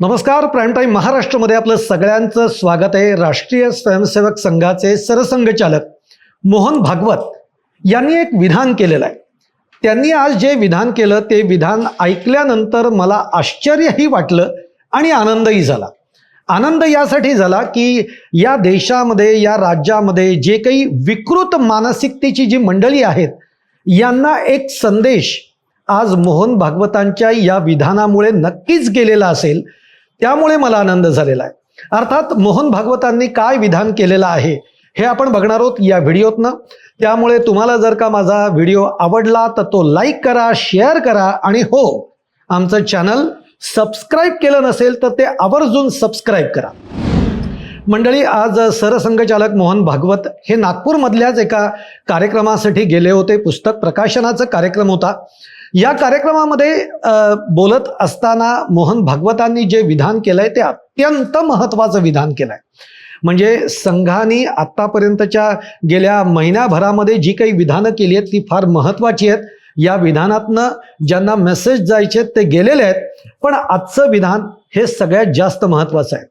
नमस्कार prime time महाराष्ट्रामध्ये आपलं सगळ्यांचं स्वागत आहे. राष्ट्रीय स्वयंसेवक संघाचे सरसंघचालक मोहन भागवत यांनी एक विधान केलेलं आहे. त्यांनी आज जे विधान केलं ते विधान ऐकल्यानंतर मला आश्चर्यही वाटलं आणि आनंदही झाला. आनंद यासाठी झाला की या देशामध्ये या राज्यामध्ये जे काही विकृत मानसिकतेची जी मंडळी आहेत यांना एक संदेश आज मोहन भागवतांच्या या विधानामुळे नक्कीच गेलेला असेल. त्यामुळे मला आनंद झालेला आहे. अर्थात मोहन भागवतांनी काय विधान केलेलं आहे हे आपण बघणार आहोत या व्हिडिओतनं. त्यामुळे तुम्हाला जर का माझा व्हिडिओ आवडला तर तो लाईक करा शेअर करा आणि हो आमचं चॅनल सबस्क्राईब केलं नसेल तर ते आवर्जून सबस्क्राईब करा. मंडळी आज सरसंघचालक मोहन भागवत हे नागपूरमधल्याच एका कार्यक्रमासाठी गेले होते. पुस्तक प्रकाशनाचा कार्यक्रम होता. या कार्यक्रमामध्ये बोलत असताना मोहन भागवतांनी जे विधान केलंय ते अत्यंत महत्त्वाचं विधान केलंय. म्हणजे संघाने आत्तापर्यंतच्या गेल्या महिन्याभरामध्ये जी काही विधानं केली आहेत ती फार महत्त्वाची आहेत. या विधानातनं ज्यांना मेसेज जायचे आहेत ते गेलेले आहेत. पण आजचं विधान हे सगळ्यात जास्त महत्त्वाचं आहे.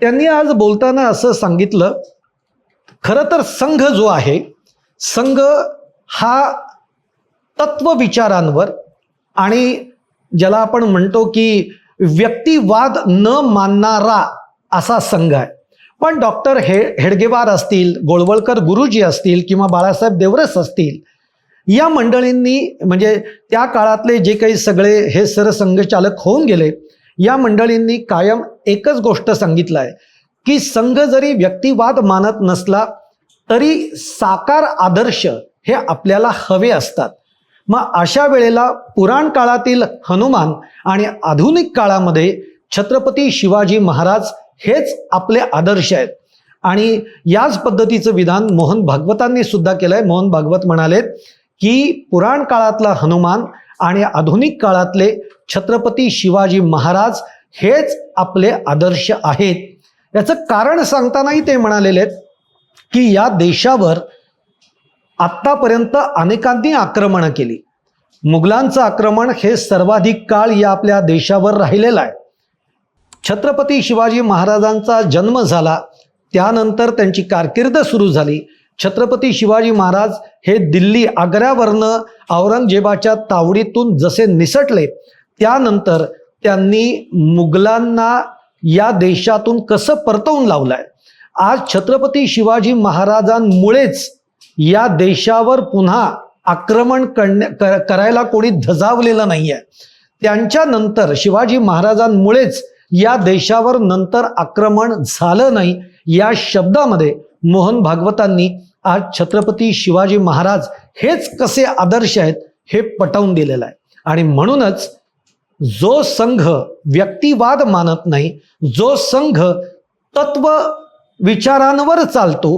त्यांनी आज बोलताना असं सांगितलं खरं तर संघ जो आहे संघ हा तत्वविचारांवर आणि ज्याला आपण म्हणतो की व्यक्तिवाद न मानणारा असा संघ आहे. पण डॉक्टर हे हेडगेवार असतील गोळवळकर गुरुजी असतील किंवा बाळासाहेब देवरस असतील या मंडळींनी म्हणजे त्या काळातले जे काही सगळे हे सरसंघचालक होऊन गेले या मंडळींनी कायम एकच गोष्ट सांगितलं आहे की संघ जरी व्यक्तिवाद मानत नसला तरी साकार आदर्श हे आपल्याला हवे असतात. मग अशा वेळेला पुराण काळातील हनुमान आणि आधुनिक काळामध्ये छत्रपती शिवाजी महाराज हेच आपले आदर्श आहेत. आणि याच पद्धतीचं विधान मोहन भागवतांनी सुद्धा केलंय. मोहन भागवत म्हणालेत की पुराण काळातला हनुमान आणि आधुनिक काळातले छत्रपती शिवाजी महाराज हेच आपले आदर्श आहेत. याचं कारण सांगतानाही ते म्हणालेले आहेत की या देशावर आत्तापर्यंत अनेकांनी आक्रमणं केली. मुघलांचं आक्रमण हे सर्वाधिक काळ या आपल्या देशावर राहिलेलं आहे. छत्रपती शिवाजी महाराजांचा जन्म झाला त्यानंतर त्यांची कारकीर्द सुरू झाली. छत्रपती शिवाजी महाराज हे दिल्ली आग्र्यावरनं औरंगजेबाच्या तावडीतून जसे निसटले त्यानंतर त्यांनी मुघलांना या देशातून कसं परतवून लावलंय? आज छत्रपती शिवाजी महाराजांमुळेच या देशावर पुन्हा आक्रमण करण्या करायला कोणी धजावलेलं नाहीये. त्यांच्यानंतर शिवाजी महाराजांमुळेच या देशावर नंतर आक्रमण झालं नाही या शब्दामध्ये मोहन भागवतांनी आज छत्रपती शिवाजी महाराज हेच कसे आदर्श आहेत हे पटवून दिलेलं आहे. आणि म्हणूनच जो संघ व्यक्तिवाद मानत नाही जो संघ तत्व विचारांवर चालतो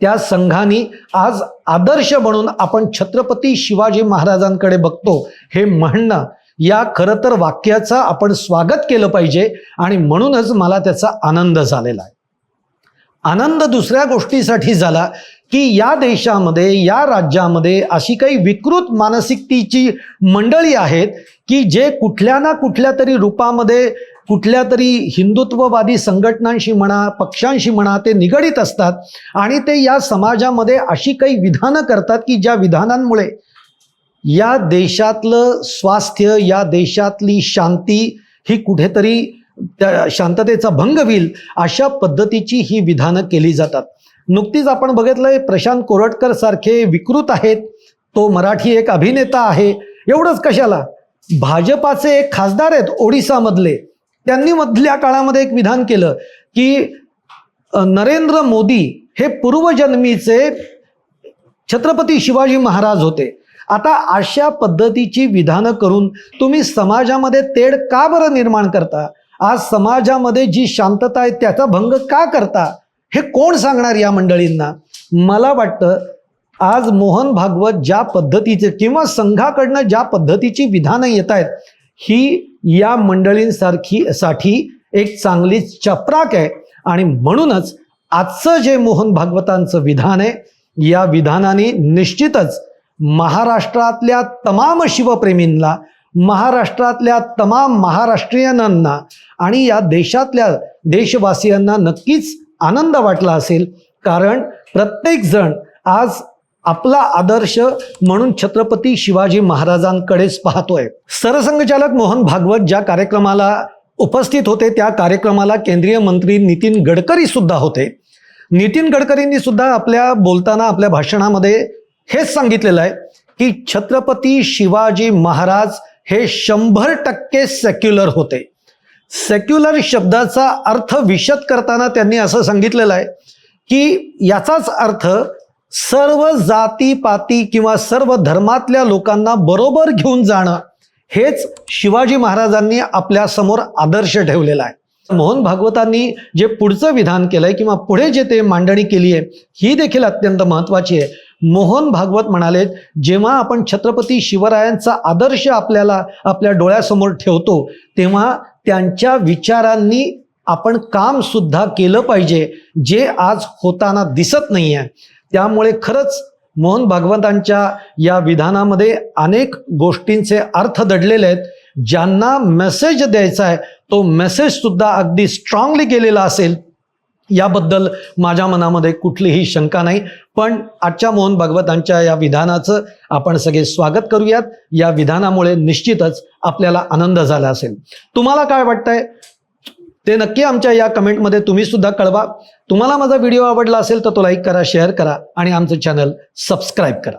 त्या संघाने आज आदर्श म्हणून आपण छत्रपती शिवाजी महाराजांकडे बघतो हे म्हणणं या खरं तर वाक्याचं आपण स्वागत केलं पाहिजे आणि म्हणूनच मला त्याचा आनंद झालेला आहे. आनंद दुसऱ्या गोष्टीसाठी झाला की या देशामध्ये या राज्यामध्ये अशी काही विकृत मानसिकतेची मंडळी आहेत की जे कुठल्या ना कुठल्या तरी रूपामध्ये कुठल्या तरी हिंदुत्ववादी संघटनांशी म्हणा पक्षांशी म्हणा ते निगडीत असतात आणि ते या समाजामध्ये अशी काही विधानं करतात की ज्या विधानांमुळे या देशातलं स्वास्थ्य या देशातली शांती ही कुठेतरी त्या शांततेचा भंग होईल अशा पद्धतीची ही विधानं केली जातात. नुकतीच आपण बघितलंय प्रशांत कोरटकर सारखे विकृत आहेत तो मराठी एक अभिनेता आहे. एवढंच कशाला? भाजपाचे एक खासदार आहेत ओडिसामधले. त्यांनी मधल्या काळामध्ये एक विधान केलं की नरेंद्र मोदी हे पूर्वजन्मीचे छत्रपती शिवाजी महाराज होते. आता अशा पद्धतीची विधानं करून तुम्ही समाजामध्ये तेढ का बरं निर्माण करता? आज समाजामध्ये जी शांतता आहे त्याचा भंग का करता? हे कोण सांगणार या मंडळींना? मला वाटतं आज मोहन भागवत ज्या पद्धतीचे किंवा संघाकडनं ज्या पद्धतीची विधानं येत आहेत ही या मंडळींसारखी साठी एक चांगली चपराक आहे. आणि म्हणूनच आजचं जे मोहन भागवतांचं विधान आहे या विधानाने निश्चितच महाराष्ट्रातल्या तमाम शिवप्रेमींना महाराष्ट्रातल्या तमाम महाराष्ट्रीयनांना आणि या देशातल्या देशवासियांना नक्कीच आनंद वाटला असेल. कारण प्रत्येकजण आज आपला आदर्श म्हणून छत्रपती शिवाजी महाराजांकडेच पाहतोय. सरसंघचालक मोहन भागवत ज्या कार्यक्रमाला उपस्थित होते त्या कार्यक्रमाला केंद्रीय मंत्री नितीन गडकरी सुद्धा होते. नितीन गडकरींनी सुद्धा आपल्या बोलताना आपल्या भाषणामध्ये हेच सांगितलेलं आहे की छत्रपती शिवाजी महाराज हे शंभर टक्के सेक्युलर होते. सेक्युलर शब्दाचा अर्थ विशद करताना त्यांनी असं सांगितलेलं आहे की याचाच अर्थ सर्व जातीपाती किंवा सर्व धर्मातल्या लोकांना बरोबर घेऊन जाणं हेच शिवाजी महाराजांनी आपल्यासमोर आदर्श ठेवलेला आहे. मोहन भागवतांनी जे पुढचं विधान केलंय किंवा पुढे जे ते मांडणी केली आहे ही देखील अत्यंत महत्वाची आहे. मोहन भागवत म्हणाले जेव्हा आपण छत्रपती शिवरायांचा आदर्श आपल्याला आपल्या डोळ्यासमोर ठेवतो तेव्हा त्यांच्या विचारांनी आपण काम सुद्धा केलं पाहिजे जे आज होताना दिसत नाही आहे त्यामुळे खरंच मोहन भागवतांच्या या विधानामध्ये अनेक गोष्टींचे अर्थ दडलेले आहेत. ज्यांना मेसेज द्यायचा आहे तो मेसेज सुद्धा अगदी स्ट्रॉंगली गेलेला असेल. याबद्दल माझ्या मनामध्ये कुठलीही शंका नाही. पण आजच्या मोहन भागवतांच्या या विधानाचं आपण सगळे स्वागत करूयात. या विधानामुळे निश्चितच आपल्याला आनंद झाला असेल. तुम्हाला काय वाटतंय? ते नक्की आमच्या या कमेंटमध्ये तुम्ही सुद्धा कळवा. तुम्हाला माझा व्हिडिओ आवडला असेल तर तो लाईक करा शेअर करा आणि आमचं चॅनल सबस्क्राईब करा.